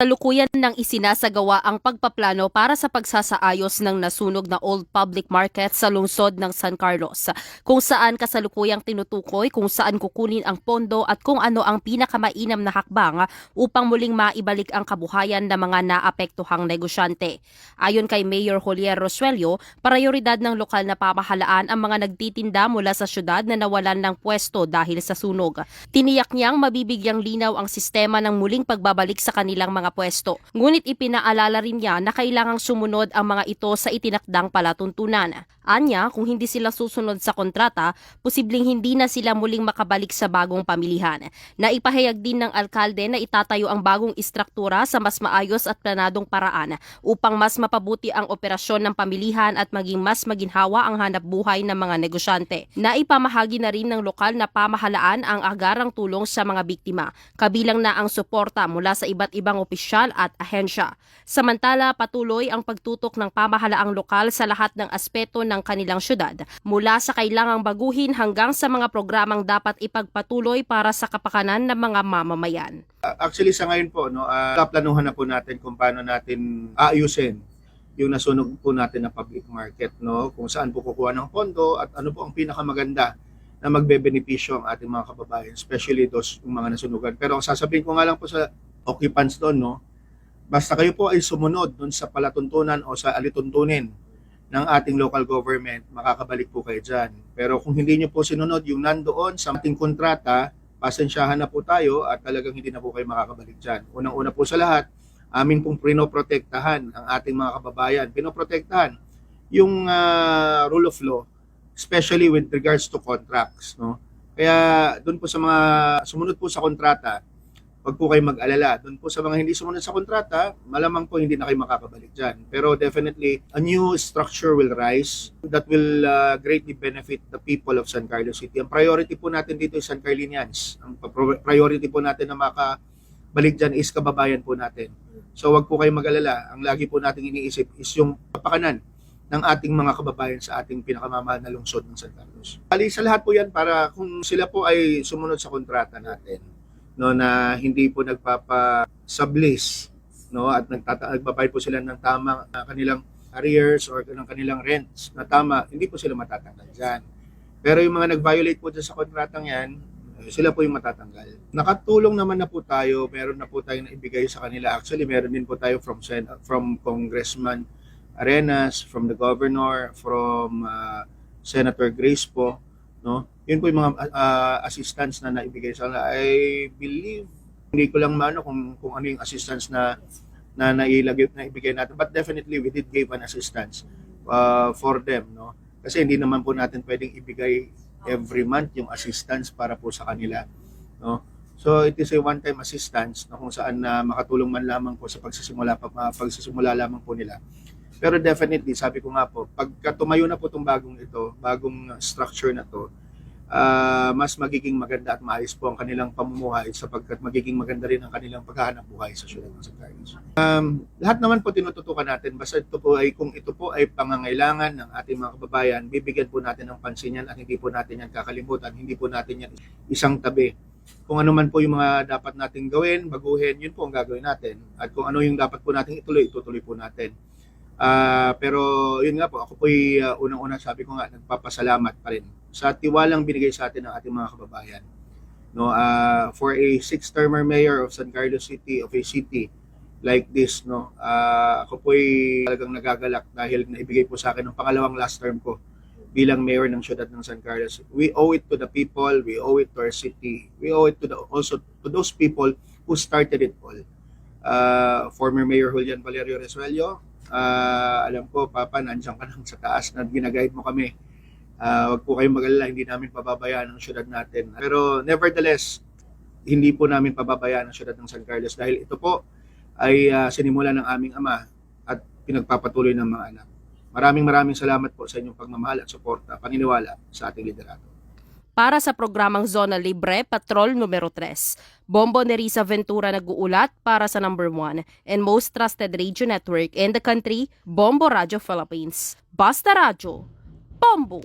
Talukuyan nang isinasagawa ang pagpaplano para sa pagsasaayos ng nasunog na Old Public Market sa lungsod ng San Carlos, kung saan kasalukuyang tinutukoy kung saan kukunin ang pondo at kung ano ang pinakamainam na hakbang upang muling maibalik ang kabuhayan ng mga naapektuhang negosyante. Ayon kay Mayor Jolier Rosuelio, prioridad ng lokal na pamahalaan ang mga nagtitinda mula sa syudad na nawalan ng pwesto dahil sa sunog. Tiniyak niyang mabibigyang linaw ang sistema ng muling pagbabalik sa kanilang mga pwesto. Ngunit ipinaalala rin niya na kailangang sumunod ang mga ito sa itinakdang palatuntunan. Anya, kung hindi sila susunod sa kontrata, posibleng hindi na sila muling makabalik sa bagong pamilihan. Naipahayag din ng alkalde na itatayo ang bagong istruktura sa mas maayos at planadong paraan upang mas mapabuti ang operasyon ng pamilihan at maging mas maginhawa ang hanap buhay ng mga negosyante. Naipamahagi na rin ng lokal na pamahalaan ang agarang tulong sa mga biktima, kabilang na ang suporta mula sa iba't ibang opisyal at ahensya. Samantala, patuloy ang pagtutok ng pamahalaang lokal sa lahat ng aspeto ng kanilang syudad, mula sa kailangang baguhin hanggang sa mga programang dapat ipagpatuloy para sa kapakanan ng mga mamamayan. Actually sa ngayon po no, uh, planuhan na po natin kung paano natin aayusin yung nasunog po natin na public market no, kung saan po kukuha ng pondo at ano po ang pinakamaganda na magbebenepisyo ang ating mga kababayan, especially those yung mga nasunugan. Pero ang sasabihin ko nga lang po sa occupants doon no, basta kayo po ay sumunod doon sa palatuntunan o sa alituntunin ng ating local government, makakabalik po kayo dyan. Pero kung hindi nyo po sinunod yung nandoon sa ating kontrata, pasensyahan na po tayo at talagang hindi na po kayo makakabalik dyan. Unang-una po sa lahat, amin pong pinoprotektahan ang ating mga kababayan. Pinoprotektahan yung ah, rule of law, especially with regards to contracts. No? Kaya doon po sa mga sumunod po sa kontrata, wag po kayo mag-alala. Doon po sa mga hindi sumunod sa kontrata, malamang po hindi na kayo makakabalik dyan. Pero definitely, a new structure will rise that will uh, greatly benefit the people of San Carlos City. Ang priority po natin dito is San Carlinians. Ang priority po natin na makabalik dyan is kababayan po natin. So wag po kayo mag-alala. Ang lagi po nating iniisip is yung kapakanan ng ating mga kababayan sa ating pinakamamahal na lungsod ng San Carlos. Ali sa lahat po yan para kung sila po ay sumunod sa kontrata natin no na hindi po nagpapa-sublease no at nagtata nagbabayad po sila ng tamang uh, kanilang arrears or ng kanilang rents na tama, hindi po sila matatanggal dyan. Pero yung mga nag-violate po sa kontratang yan, eh, sila po yung matatanggal. Nakatulong naman na po tayo, meron na po tayong naibigay sa kanila. Actually, meron din po tayo from Sen- from Congressman Arenas, from the governor, from uh, Senator Grace po, no? Yun po yung mga uh, assistance na naibigay sa kanila. I believe hindi ko lang maano kung kung ano yung assistance na na nailagay na ibigay natin. But definitely we did give an assistance uh, for them no? Kasi hindi naman po natin pwedeng ibigay every month yung assistance para po sa kanila no? So it is a one time assistance na kung saan na makatulong man lamang po sa pagsisimula pa uh, pagsisimula lamang po nila. Pero definitely sabi ko nga po pagka tumayo na po itong bagong ito bagong structure na to ah, mas magiging maganda at maayos po ang kanilang pamumuhay sapagkat magiging maganda rin ang kanilang paghahanap buhay sa syudad ng San Carlos. Um, lahat naman po tinututukan natin basta ito po ay kung ito po ay pangangailangan ng ating mga kababayan, bibigyan po natin ng pansin yan at hindi po natin yan kakalimutan, hindi po natin yan isang tabi. Kung ano man po yung mga dapat nating gawin, baguhin, yun po ang gagawin natin. At kung ano yung dapat po nating ituloy, itutuloy po natin. Ah, pero yun nga po, ako po uh, unang-una sabi ko nga, nagpapasalamat pa rin sa tiwalang binigay sa atin ng ating mga kababayan. No, ah, for a six-termer mayor of San Carlos City, of a city like this, no, ah, ako po ay talagang nagagalak dahil naibigay po sa akin ng pangalawang last term ko bilang mayor ng syudad ng San Carlos. We owe it to the people, we owe it to our city, we owe it to the, also to those people who started it all. Uh, former Mayor Julian Valerio Resuello, Ah, alam ko, Papa, nandiyan ka lang sa taas na ginaguide mo kami. Ah, wag po kayong mag-alala, hindi namin pababayaan ang syudad natin. Pero nevertheless, hindi po namin pababayaan ang syudad ng San Carlos dahil ito po ay ah, sinimula ng aming ama at pinagpapatuloy ng mga anak. Maraming maraming salamat po sa inyong pagmamahal at suporta, paniniwala sa ating liderato. Para sa programang Zona Libre, Patrol numero 3. Bombo Nerissa Ventura nag-uulat para sa number 1 and most trusted radio network in the country, Bombo Radio Philippines. Basta Radio, Bombo!